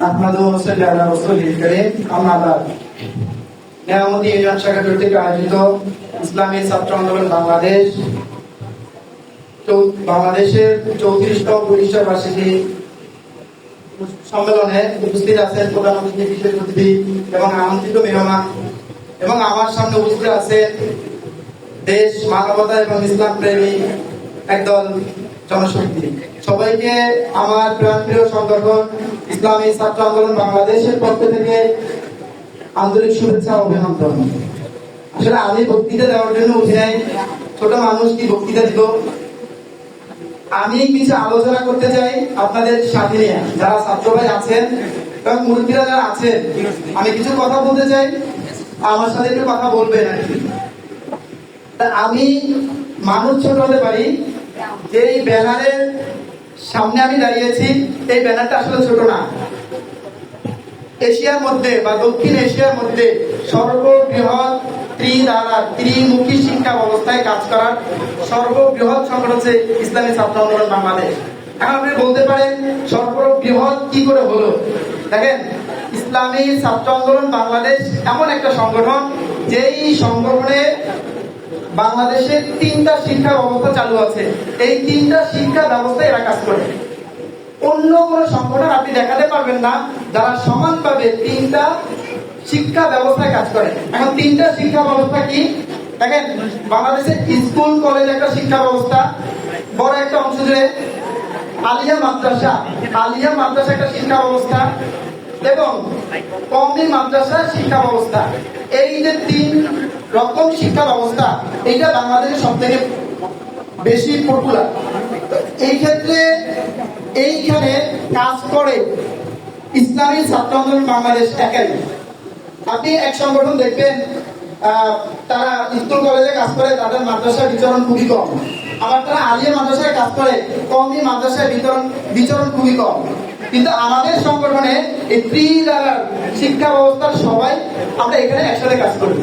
হোসেন আলা রসুল করিম আম্মা বাদ নেয়ামতি ইউনিয়ন শাখা কর্তৃক আয়োজিত ইসলামী ছাত্র আন্দোলন বাংলাদেশ বাংলাদেশের চৌত্রিশতম পরিচয় বার্ষিকী সম্মেলনে উপস্থিত আছেন প্রধান অতিথি, বিশেষ অতিথি এবং আমন্ত্রিত মেহমান। এবং আমার সামনে উপস্থিত আছেন দেশ মানবতা এবং ইসলাম প্রেমী একদল জনশক্তি। সবাইকে আমার প্রাণপ্রিয় সংগঠন ইসলামী ছাত্র আন্দোলন বাংলাদেশের পক্ষ থেকে আন্তরিক শুভেচ্ছা অভিনন্দন। আসলে আমি বক্তৃতা দেওয়ার জন্য উঠে নাই। ছোট মানুষ কি বক্তৃতা দিব? আমি কিছু আলোচনা করতে চাই আপনাদের সাথে নিয়ে। যারা ছাত্র ভাই আছেন এবং মুরব্বীরা যারা আছেন, আমি কিছু কথা বলতে চাই। আমার সাথে একটু কথা বলবেন আমি মানুষ ছোট হতে পারি যে ব্যানারের সামনে আমি দাঁড়িয়েছি, এই ব্যানারটা আসলে ছোট না। এশিয়ার মধ্যে বা দক্ষিণ এশিয়ার মধ্যে সর্ববৃহৎ ত্রিধারা, ত্রিমুখী শিক্ষা ব্যবস্থায় কাজ করার সর্ববৃহৎ সংগঠন হচ্ছে ইসলামী ছাত্র আন্দোলন বাংলাদেশ। এখন আপনি বলতে পারেন, সর্ববৃহৎ কি করে হলো? দেখেন, ইসলামী ছাত্র আন্দোলন বাংলাদেশ এমন একটা সংগঠন, যেই সংগঠনে বাংলাদেশের তিনটা শিক্ষা ব্যবস্থা চালু আছে। এই তিনটা শিক্ষা ব্যবস্থায় এরা কাজ করে। অন্য কোন সংগঠন আপনি দেখাতে পারবেন না, যারা সমানভাবে তিনটা শিক্ষা ব্যবস্থায় কাজ করে। এখন তিনটা শিক্ষা ব্যবস্থা কি? দেখেন, বাংলাদেশের স্কুল, কলেজ একটা শিক্ষা ব্যবস্থা, বড় একটা অংশ জুড়ে আলিয়া মাদ্রাসা। আলিয়া মাদ্রাসা একটা শিক্ষা ব্যবস্থা এবং কমি মাদ্রাসা শিক্ষা ব্যবস্থা। এই যে তিন রকম শিক্ষা ব্যবস্থা এইটা বাংলাদেশের সব থেকে বেশি পপুলার এই ক্ষেত্রে এইখানে কাজ করে ইসলামী ছাত্র আন্দোলন বাংলাদেশ একাই আপনি এক সংগঠন দেখবেন তারা স্কুল, কলেজে কাজ করে, তাদের মাদ্রাসার বিচরণ খুবই কম। আবার তারা আলিয়া মাদ্রাসায় কাজ করে কমই মাদ্রাসায় বিতরণ বিচরণ খুবই কম। কিন্তু আমাদের সংগঠনে এই ত্রিধারার শিক্ষা ব্যবস্থার সবাই আমরা এখানে একসাথে কাজ করি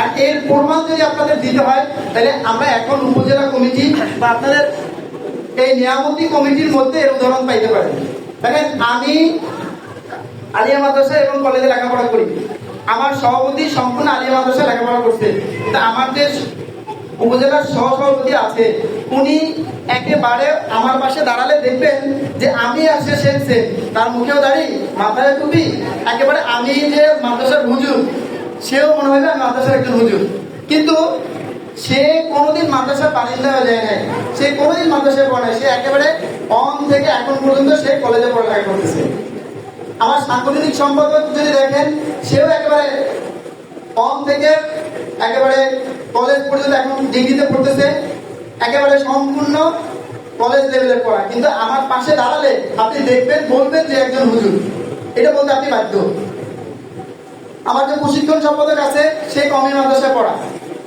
আর এর প্রমাণ যদি আপনাদের দিতে হয়, তাহলে আমরা এখন উপজেলা কমিটি বা আপনাদের এই নিয়ামতি কমিটির মধ্যে এর উদাহরণ পাইতে পারেন। দেখেন, আমি আলিয়া মাদ্রাসা এবং কলেজে লেখাপড়া করি। আমার সভাপতি সম্পূর্ণ আলিয়া মাদ্রাসা লেখাপড়া করছে। তা যে উপজেলার সহ সভাপতি আছে উনি একেবারে আমার পাশে দাঁড়ালে দেখবেন যে আমি আসে সেনছে তার মুখেও দাঁড়ি, মাথায় টুপি, একেবারে আমি যে মাদ্রাসার হুজুর, সেও মনে হয় না মাদ্রাসার একজন হুজুর। কিন্তু সে কোনোদিন মাদ্রাসার বারিন্দা হয়ে যায় নাই। সে কোনোদিন মাদ্রাসায় পড়ে। সে একেবারে অন থেকে এখন পর্যন্ত সে কলেজে পড়ালেখা করতেছে। আমার সাংগঠনিক সম্পাদক যদি দেখেন, সেও একেবারে কম থেকে একেবারে কলেজ পর্যন্ত এখন ডিগ্রিতে পড়তেছে। একেবারে সম্পূর্ণ কলেজ লেভেলের পড়া। কিন্তু আমার পাশে দাঁড়ালে আপনি দেখবেন, বলবেন যে একজন হুজুর। এটা বলতে আপনি বাধ্য। আমার যে প্রশিক্ষণ সম্পাদক আছে, সে কমি মাদ্রাসায় পড়া।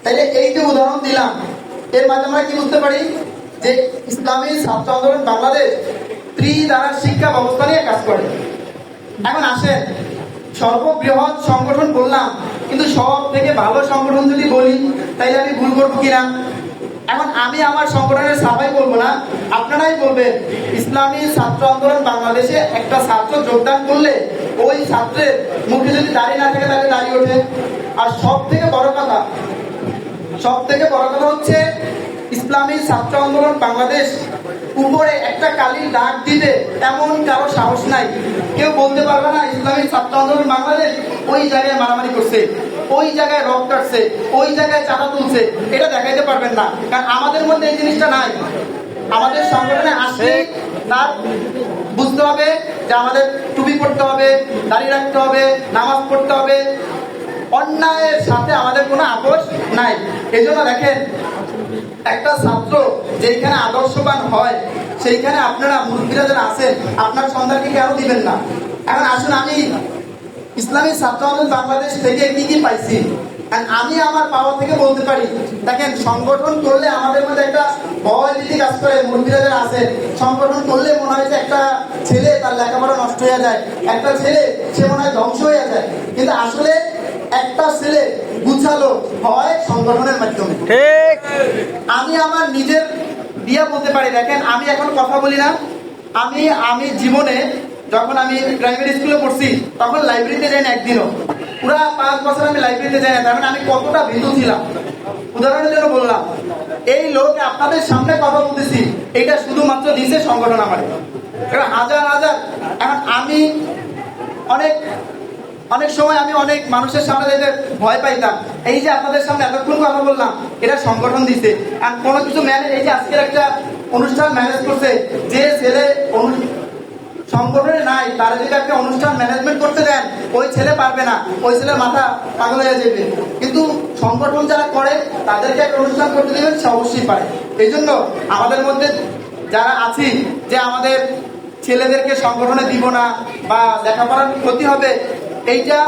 তাইলে এই যে উদাহরণ দিলাম। এর মাধ্যমে আমরা কি বুঝতে পারি? যে ইসলামী ছাত্র আন্দোলন বাংলাদেশ ত্রিধারা শিক্ষা ব্যবস্থা নিয়ে কাজ করে। এখন আসেন, সর্ববৃহৎ সংগঠন বললাম, কিন্তু সব থেকে ভালো সংগঠন যদি বলি, তাইলে আমি ভুল করব কিনা? এখন আমি আমার সংগঠনের সবাই বলব না, আপনারাই বলবেন, ইসলামী ছাত্র আন্দোলন বাংলাদেশে একটা ছাত্র যোগদান করলে ওই ছাত্রের মুখে যদি দাঁড়িয়ে না থাকে তাহলে দাঁড়িয়ে ওঠে। আর সব থেকে বড় কথা সব থেকে বড় কথা হচ্ছে ইসলামী ছাত্র আন্দোলন বাংলাদেশ উপরে একটা কালির দাগ দিতে তেমন কারও সাহস নাই। কেউ বলতে পারবে না, ইসলামী ছাত্র আন্দোলন বাংলাদেশ ওই জায়গায় মারামারি করছে, ওই জায়গায় রক কাটছে, ওই জায়গায় চাঁদা তুলছে, এটা দেখাইতে পারবেন না। কারণ আমাদের মধ্যে এই জিনিসটা নাই। আমাদের সংগঠনে আসলে তার বুঝতে হবে যে আমাদের টুপি পড়তে হবে দাঁড়িয়ে রাখতে হবে, নামাজ পড়তে হবে। অন্যায়ের সাথে আমাদের কোনো আপোষ নাই। এই জন্য দেখেন, একটা ছাত্র যেখানে আদর্শবান হয়, সেইখানে আপনারা মুরব্বীরা যারা আছেন, আপনার সন্তানকে কেন দিবেন না? এখন আসুন আমি ইসলামী ছাত্র আন্দোলন বাংলাদেশ থেকে কি কি পাইছি আমি আমার পাওয়া থেকে বলতে পারি দেখেন সংগঠন করলে আমাদের মধ্যে একটা ভয় কাজ করে মুরব্বীরা যারা আছে। সংগঠন করলে মনে হয় যে একটা ছেলে তার লেখাপড়া নষ্ট হয়ে যায়। একটা ছেলে সে মনে হয় ধ্বংস হয়ে যায়। কিন্তু আসলে একটা ছেলে গুছালো হয় সংগঠনের মাধ্যমে। ঠিক। আমি আমার নিজের দিয়া বলতে পারি দেখেন আমি এখন কথা বলি না। আমি আমি জীবনে যখন আমি প্রাইমারি স্কুলে পড়ছি, তখন লাইব্রেরিতে যাই না একদিনও। পুরা পাঁচ বছর আমি লাইব্রেরিতে যাই না, তার মানে আমি কতটা ভীতু ছিলাম। উদাহরণের জন্য বললাম, এই লোক আপনাদের সামনে কথা বলতেছি, এটা শুধুমাত্র দিছে সংগঠন আমার এবার হাজার হাজার, এখন আমি অনেক অনেক সময় আমি অনেক মানুষের সামনে যেতে ভয় পাইতাম। এই যে আপনাদের সামনে এতক্ষণ কথা বললাম, এটা সংগঠন দিছে। আর কোনো কিছু ম্যানেজ এই যে আজকের একটা অনুষ্ঠান ম্যানেজ করছে, যে ছেলে সংগঠনে নাই, তারা যদি একটা অনুষ্ঠান ম্যানেজমেন্ট করতে দেন, ওই ছেলে পারবে না, ওই ছেলের মাথা পাগল হয়ে যাবে। কিন্তু সংগঠন যারা করে, তাদেরকে একটা অনুষ্ঠান করতে দেবেন সে অবশ্যই পারে। এই জন্য আমাদের মধ্যে যারা আছি, যে আমাদের ছেলেদেরকে সংগঠনে দিব না বা লেখাপড়ার ক্ষতি হবে, এইটা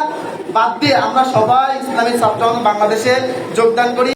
বাদ দিয়ে আমরা সবাই ইসলামী ছাত্র বাংলাদেশে যোগদান করি।